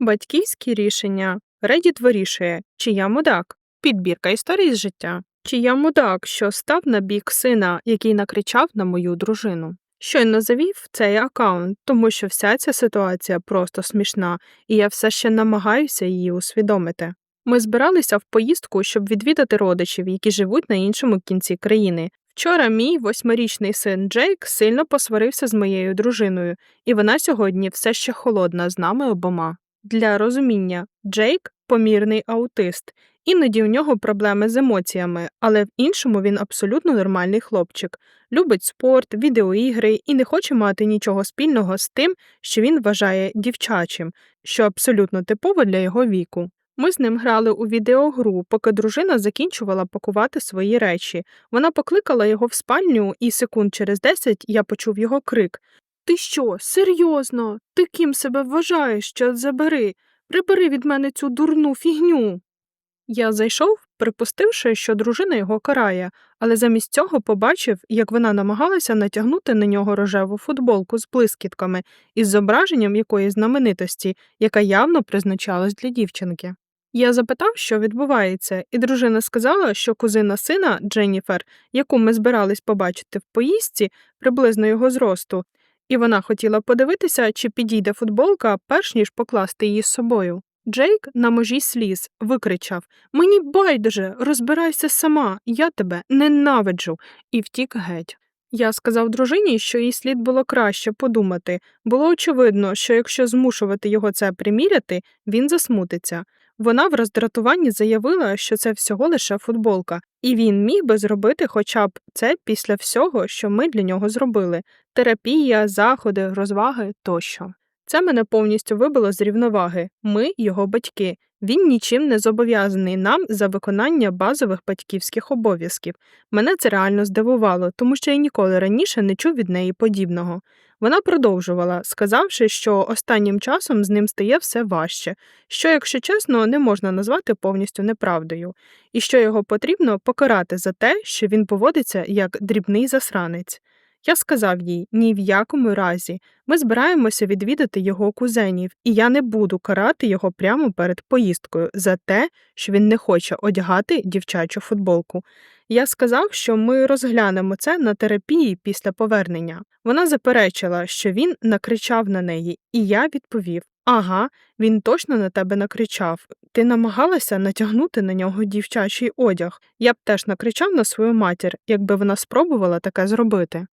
Батьківські рішення. Reddit вирішує, чи я мудак. Підбірка історій з життя. Чи я мудак, що став на бік сина, який накричав на мою дружину. Щойно завів цей аккаунт, тому що вся ця ситуація просто смішна, і я все ще намагаюся її усвідомити. Ми збиралися в поїздку, щоб відвідати родичів, які живуть на іншому кінці країни. Вчора мій восьмирічний син Джейк сильно посварився з моєю дружиною, і вона сьогодні все ще холодна з нами обома. Для розуміння, Джейк помірний аутист, іноді у нього проблеми з емоціями, але в іншому він абсолютно нормальний хлопчик, любить спорт, відеоігри і не хоче мати нічого спільного з тим, що він вважає дівчачим, що абсолютно типово для його віку. Ми з ним грали у відеогру, поки дружина закінчувала пакувати свої речі. Вона покликала його в спальню, і секунд через десять я почув його крик Ти що, серйозно? Ти ким себе вважаєш, що забери? Прибери від мене цю дурну фігню. Я зайшов, припустивши, що дружина його карає, але замість цього побачив, як вона намагалася натягнути на нього рожеву футболку з блискітками із зображенням якоїсь знаменитості, яка явно призначалась для дівчинки. Я запитав, що відбувається, і дружина сказала, що кузина сина Дженніфер, яку ми збирались побачити в поїздці, приблизно його зросту, і вона хотіла подивитися, чи підійде футболка, перш ніж покласти її з собою. Джейк на межі сліз викричав Мені байдуже, розбирайся сама, я тебе ненавиджу, і втік геть. Я сказав дружині, що їй слід було краще подумати. Було очевидно, що якщо змушувати його це приміряти, він засмутиться. Вона в роздратуванні заявила, що це всього лише футболка, і він міг би зробити хоча б це після всього, що ми для нього зробили терапія, заходи, розваги тощо. Це мене повністю вибило з рівноваги. Ми його батьки. Він нічим не зобов'язаний нам за виконання базових батьківських обов'язків. Мене це реально здивувало, тому що я ніколи раніше не чув від неї подібного. Вона продовжувала, сказавши, що останнім часом з ним стає все важче, що, якщо чесно, не можна назвати повністю неправдою, і що його потрібно покарати за те, що він поводиться як дрібний засранець. Я сказав їй ні в якому разі. Ми збираємося відвідати його кузенів, і я не буду карати його прямо перед поїздкою за те, що він не хоче одягати дівчачу футболку. Я сказав, що ми розглянемо це на терапії після повернення. Вона заперечила, що він накричав на неї, і я відповів Ага, він точно на тебе накричав. Ти намагалася натягнути на нього дівчачий одяг. Я б теж накричав на свою матір, якби вона спробувала таке зробити.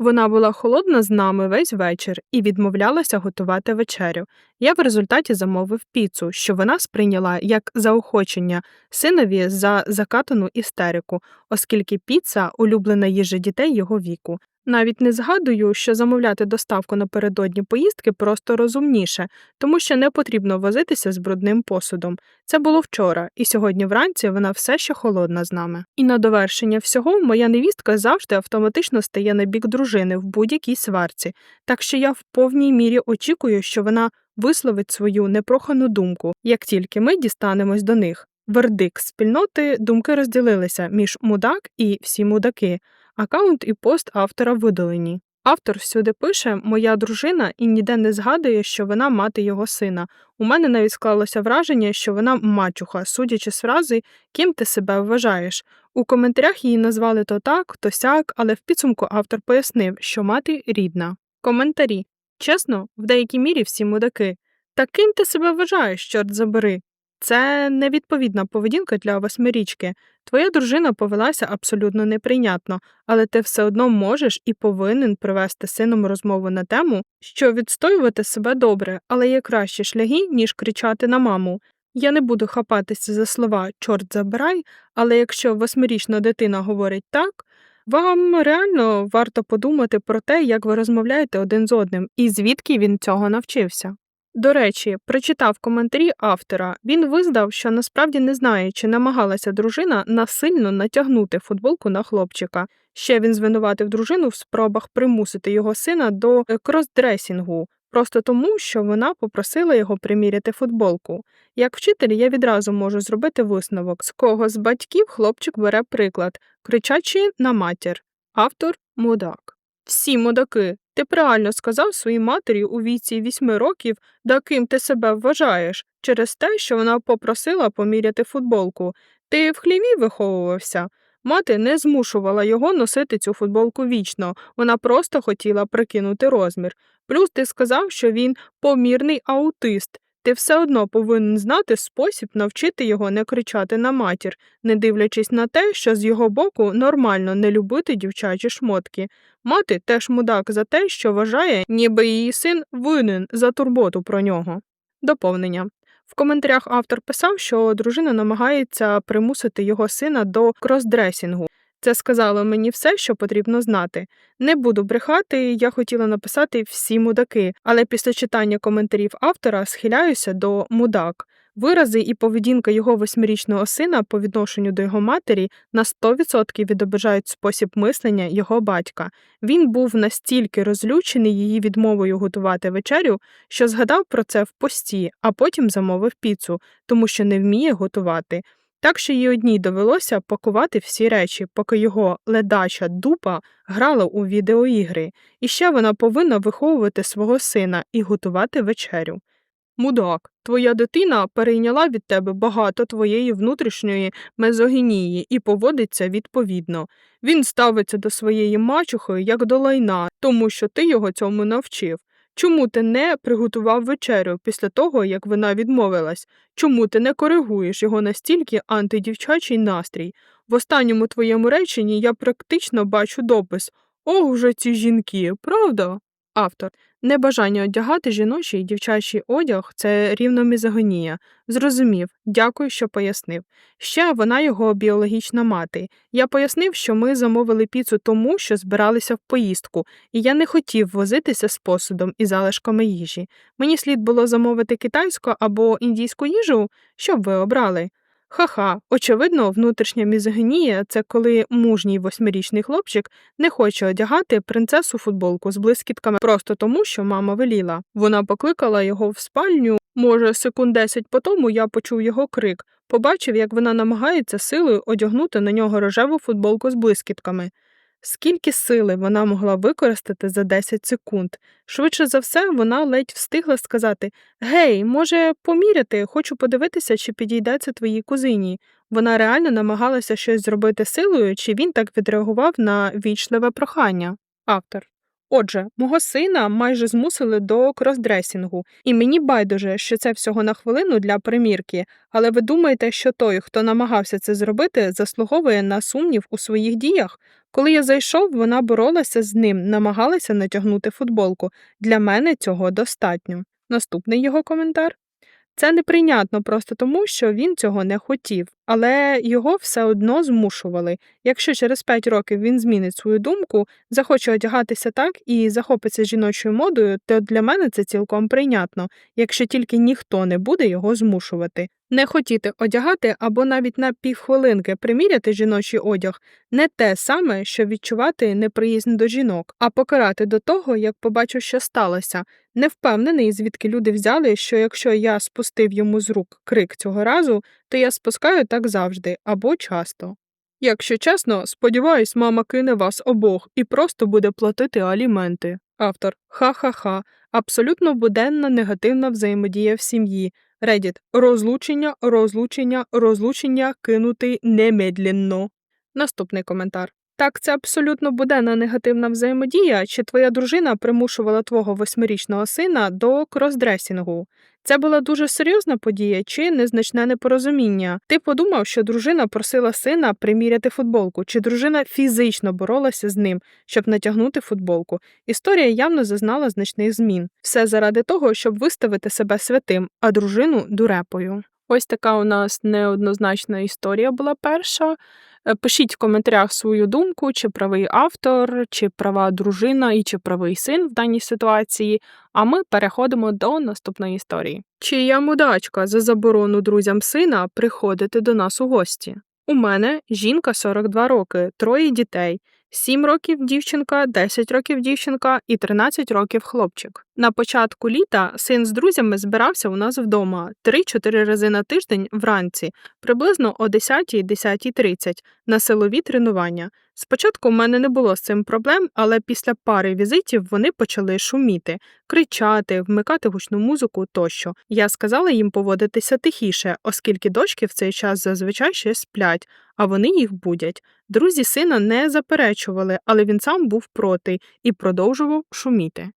Вона була холодна з нами весь вечір і відмовлялася готувати вечерю. Я в результаті замовив піцу, що вона сприйняла як заохочення синові за закатану істерику, оскільки піца улюблена їжа дітей його віку. Навіть не згадую, що замовляти доставку напередодні поїздки просто розумніше, тому що не потрібно возитися з брудним посудом. Це було вчора, і сьогодні вранці вона все ще холодна з нами. І на довершення всього моя невістка завжди автоматично стає на бік дружини в будь-якій сварці, так що я в повній мірі очікую, що вона висловить свою непрохану думку, як тільки ми дістанемось до них. Вердикт спільноти думки розділилися між мудак і всі мудаки. Акаунт і пост автора видалені. Автор всюди пише Моя дружина і ніде не згадує, що вона мати його сина. У мене навіть склалося враження, що вона мачуха, судячи з фрази, ким ти себе вважаєш. У коментарях її назвали то так, то сяк, але в підсумку автор пояснив, що мати рідна. Коментарі. Чесно, в деякій мірі всі мудаки. Та ким ти себе вважаєш, чорт забери? Це невідповідна поведінка для восьмирічки. Твоя дружина повелася абсолютно неприйнятно, але ти все одно можеш і повинен привести сином розмову на тему, що відстоювати себе добре, але є кращі шляги, ніж кричати на маму. Я не буду хапатися за слова чорт забирай, але якщо восьмирічна дитина говорить так, вам реально варто подумати про те, як ви розмовляєте один з одним, і звідки він цього навчився. До речі, прочитав коментарі автора. Він визнав, що насправді не знає, чи намагалася дружина насильно натягнути футболку на хлопчика. Ще він звинуватив дружину в спробах примусити його сина до е, кросдресінгу, просто тому, що вона попросила його приміряти футболку. Як вчитель, я відразу можу зробити висновок, з кого з батьків хлопчик бере приклад, кричачи на матір. Автор мудак. Всі мудаки. Ти правильно сказав своїй матері у віці вісьми років, да ким ти себе вважаєш, через те, що вона попросила поміряти футболку. Ти в хліві виховувався. Мати не змушувала його носити цю футболку вічно, вона просто хотіла прикинути розмір. Плюс ти сказав, що він помірний аутист. Ти все одно повинен знати спосіб навчити його не кричати на матір, не дивлячись на те, що з його боку нормально не любити дівчачі шмотки. Мати теж мудак за те, що вважає, ніби її син винен за турботу про нього. Доповнення. В коментарях автор писав, що дружина намагається примусити його сина до кросдресінгу. Це сказало мені все, що потрібно знати. Не буду брехати, я хотіла написати всі мудаки, але після читання коментарів автора схиляюся до мудак. Вирази і поведінка його восьмирічного сина по відношенню до його матері на 100% відображають спосіб мислення його батька. Він був настільки розлючений її відмовою готувати вечерю, що згадав про це в пості, а потім замовив піцу, тому що не вміє готувати. Так що їй одній довелося пакувати всі речі, поки його ледача дупа грала у відеоігри, і ще вона повинна виховувати свого сина і готувати вечерю. Мудак, твоя дитина перейняла від тебе багато твоєї внутрішньої мезогінії і поводиться відповідно. Він ставиться до своєї мачухи як до лайна, тому що ти його цьому навчив. Чому ти не приготував вечерю після того, як вона відмовилась? Чому ти не коригуєш його настільки антидівчачий настрій? В останньому твоєму реченні я практично бачу допис Ох уже ці жінки, правда? Автор. Небажання одягати жіночий і дівчачий одяг це рівно мізогонія. Зрозумів, дякую, що пояснив. Ще вона його біологічна мати. Я пояснив, що ми замовили піцу тому, що збиралися в поїздку, і я не хотів возитися з посудом і залишками їжі. Мені слід було замовити китайську або індійську їжу, що б ви обрали. Ха-ха, очевидно, внутрішня мізогінія це коли мужній восьмирічний хлопчик не хоче одягати принцесу футболку з блискітками просто тому, що мама веліла. Вона покликала його в спальню. Може, секунд десять по тому я почув його крик, побачив, як вона намагається силою одягнути на нього рожеву футболку з блискітками. Скільки сили вона могла використати за 10 секунд? Швидше за все, вона ледь встигла сказати Гей, може, поміряти, хочу подивитися, чи підійдеться твоїй кузині. Вона реально намагалася щось зробити силою, чи він так відреагував на вічливе прохання. Автор. Отже, мого сина майже змусили до кросдресінгу, і мені байдуже, що це всього на хвилину для примірки, але ви думаєте, що той, хто намагався це зробити, заслуговує на сумнів у своїх діях? Коли я зайшов, вона боролася з ним, намагалася натягнути футболку. Для мене цього достатньо. Наступний його коментар. Це неприйнятно просто тому, що він цього не хотів, але його все одно змушували. Якщо через 5 років він змінить свою думку, захоче одягатися так і захопиться жіночою модою, то для мене це цілком прийнятно, якщо тільки ніхто не буде його змушувати. Не хотіти одягати або навіть на півхвилинки приміряти жіночий одяг не те саме, що відчувати неприязнь до жінок, а покарати до того, як побачу, що сталося. Не впевнений, звідки люди взяли, що якщо я спустив йому з рук крик цього разу, то я спускаю так завжди або часто. Якщо чесно, сподіваюсь, мама кине вас обох і просто буде платити аліменти. Автор ха-ха-ха, абсолютно буденна негативна взаємодія в сім'ї. Reddit. розлучення, розлучення, розлучення кинути немедленно. Наступний коментар. Так, це абсолютно буденна негативна взаємодія, чи твоя дружина примушувала твого восьмирічного сина до кросдресінгу. Це була дуже серйозна подія чи незначне непорозуміння. Ти подумав, що дружина просила сина приміряти футболку, чи дружина фізично боролася з ним, щоб натягнути футболку. Історія явно зазнала значних змін. Все заради того, щоб виставити себе святим, а дружину дурепою. Ось така у нас неоднозначна історія була перша. Е, Пишіть в коментарях свою думку, чи правий автор, чи права дружина і чи правий син в даній ситуації. А ми переходимо до наступної історії. Чи я мудачка за заборону друзям сина приходити до нас у гості? У мене жінка 42 роки, троє дітей. 7 років дівчинка, 10 років дівчинка і 13 років хлопчик. На початку літа син з друзями збирався у нас вдома 3-4 рази на тиждень вранці, приблизно о 10-10.30 на силові тренування. Спочатку в мене не було з цим проблем, але після пари візитів вони почали шуміти, кричати, вмикати гучну музику тощо. Я сказала їм поводитися тихіше, оскільки дочки в цей час зазвичай ще сплять, а вони їх будять. Друзі сина не заперечували, але він сам був проти і продовжував шуміти.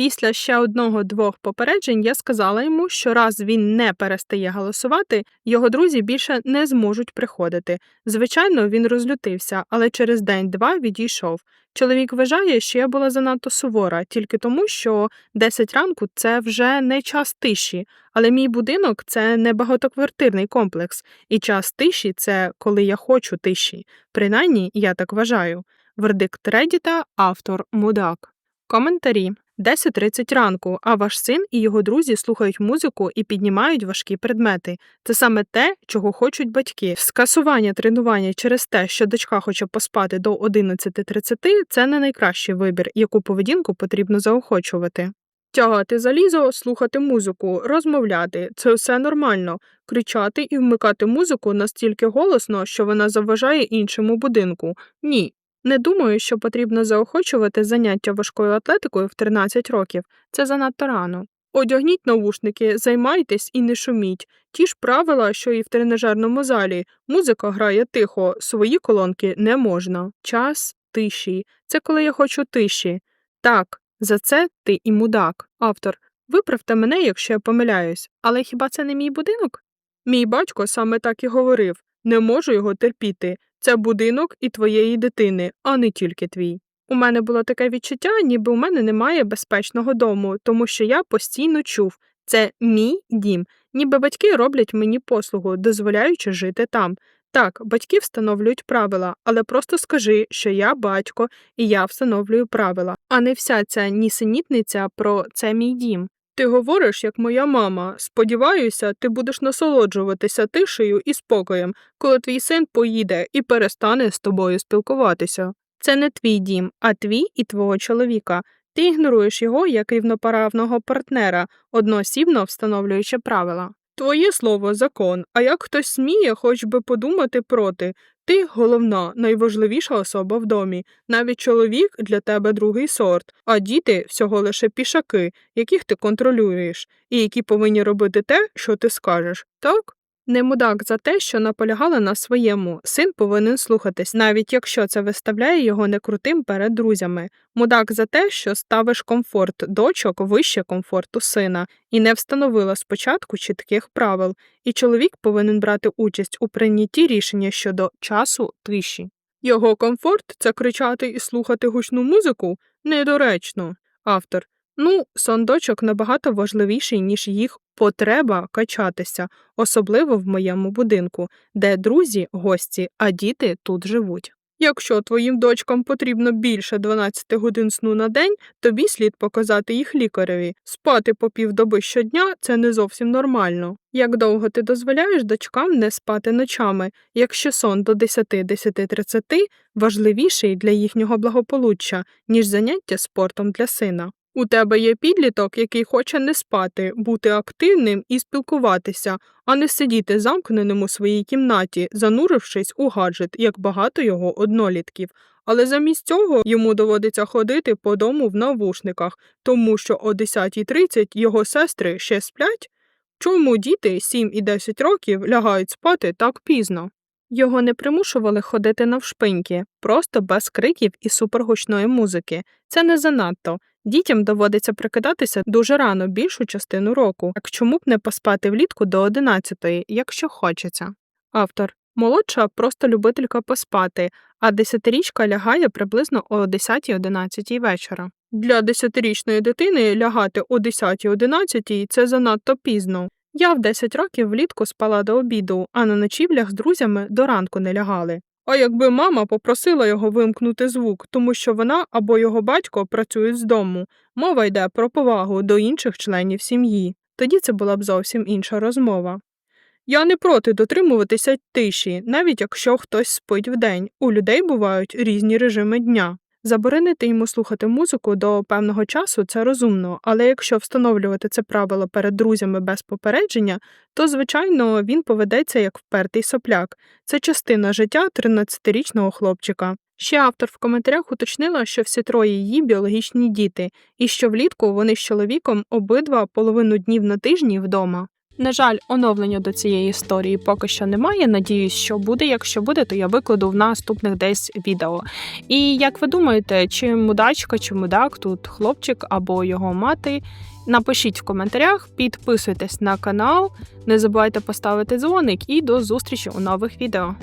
Після ще одного-двох попереджень я сказала йому, що раз він не перестає голосувати, його друзі більше не зможуть приходити. Звичайно, він розлютився, але через день-два відійшов. Чоловік вважає, що я була занадто сувора, тільки тому, що 10 ранку це вже не час тиші, але мій будинок це не багатоквартирний комплекс, і час тиші це коли я хочу тиші. Принаймні, я так вважаю. Вердикт Редіта, автор Мудак. Коментарі. 10.30 ранку, а ваш син і його друзі слухають музику і піднімають важкі предмети. Це саме те, чого хочуть батьки. Скасування тренування через те, що дочка хоче поспати до 11.30 – це не найкращий вибір, яку поведінку потрібно заохочувати. Тягати залізо, слухати музику, розмовляти це все нормально. Кричати і вмикати музику настільки голосно, що вона заважає іншому будинку. Ні, не думаю, що потрібно заохочувати заняття важкою атлетикою в 13 років. Це занадто рано. Одягніть навушники, займайтесь і не шуміть. Ті ж правила, що і в тренажерному залі. Музика грає тихо, свої колонки не можна. Час тиші. Це коли я хочу тиші. Так, за це ти і мудак. Автор. Виправте мене, якщо я помиляюсь, але хіба це не мій будинок? Мій батько саме так і говорив не можу його терпіти. Це будинок і твоєї дитини, а не тільки твій. У мене було таке відчуття, ніби у мене немає безпечного дому, тому що я постійно чув це мій дім, ніби батьки роблять мені послугу, дозволяючи жити там. Так, батьки встановлюють правила, але просто скажи, що я батько і я встановлюю правила, а не вся ця нісенітниця про це мій дім. Ти говориш, як моя мама. Сподіваюся, ти будеш насолоджуватися тишею і спокоєм, коли твій син поїде і перестане з тобою спілкуватися. Це не твій дім, а твій і твого чоловіка. Ти ігноруєш його як рівноправного партнера, одноосібно встановлюючи правила. Твоє слово закон, а як хтось сміє хоч би подумати проти. Ти головна, найважливіша особа в домі. Навіть чоловік для тебе другий сорт, а діти всього лише пішаки, яких ти контролюєш, і які повинні робити те, що ти скажеш. Так? Не мудак за те, що наполягала на своєму, син повинен слухатись, навіть якщо це виставляє його некрутим перед друзями. Мудак за те, що ставиш комфорт дочок вище комфорту сина, і не встановила спочатку чітких правил, і чоловік повинен брати участь у прийнятті рішення щодо часу тиші. Його комфорт це кричати і слухати гучну музику недоречно. Автор Ну, сон дочок набагато важливіший, ніж їх потреба качатися, особливо в моєму будинку, де друзі гості, а діти тут живуть. Якщо твоїм дочкам потрібно більше 12 годин сну на день, тобі слід показати їх лікареві. Спати по півдоби щодня це не зовсім нормально. Як довго ти дозволяєш дочкам не спати ночами, якщо сон до 10-10.30 важливіший для їхнього благополуччя, ніж заняття спортом для сина. У тебе є підліток, який хоче не спати, бути активним і спілкуватися, а не сидіти замкненим у своїй кімнаті, занурившись у гаджет, як багато його однолітків. Але замість цього йому доводиться ходити по дому в навушниках, тому що о 10.30 його сестри ще сплять. Чому діти 7 і 10 років лягають спати так пізно? Його не примушували ходити навшпиньки, просто без криків і супергучної музики. Це не занадто. Дітям доводиться прикидатися дуже рано більшу частину року, так чому б не поспати влітку до 11-ї, якщо хочеться. Автор молодша просто любителька поспати, а десятирічка лягає приблизно о 10-11 вечора. Для десятирічної дитини лягати о 10-11 це занадто пізно. Я в 10 років влітку спала до обіду, а на ночівлях з друзями до ранку не лягали. А якби мама попросила його вимкнути звук, тому що вона або його батько працюють з дому, мова йде про повагу до інших членів сім'ї, тоді це була б зовсім інша розмова. Я не проти дотримуватися тиші, навіть якщо хтось спить вдень, у людей бувають різні режими дня. Заборонити йому слухати музику до певного часу це розумно, але якщо встановлювати це правило перед друзями без попередження, то, звичайно, він поведеться як впертий сопляк. Це частина життя 13-річного хлопчика. Ще автор в коментарях уточнила, що всі троє її біологічні діти, і що влітку вони з чоловіком обидва половину днів на тижні вдома. На жаль, оновлення до цієї історії поки що немає. Надіюсь, що буде. Якщо буде, то я викладу в наступних десь відео. І як ви думаєте, чи мудачка, чи мудак тут хлопчик або його мати? Напишіть в коментарях, підписуйтесь на канал, не забувайте поставити дзвоник і до зустрічі у нових відео.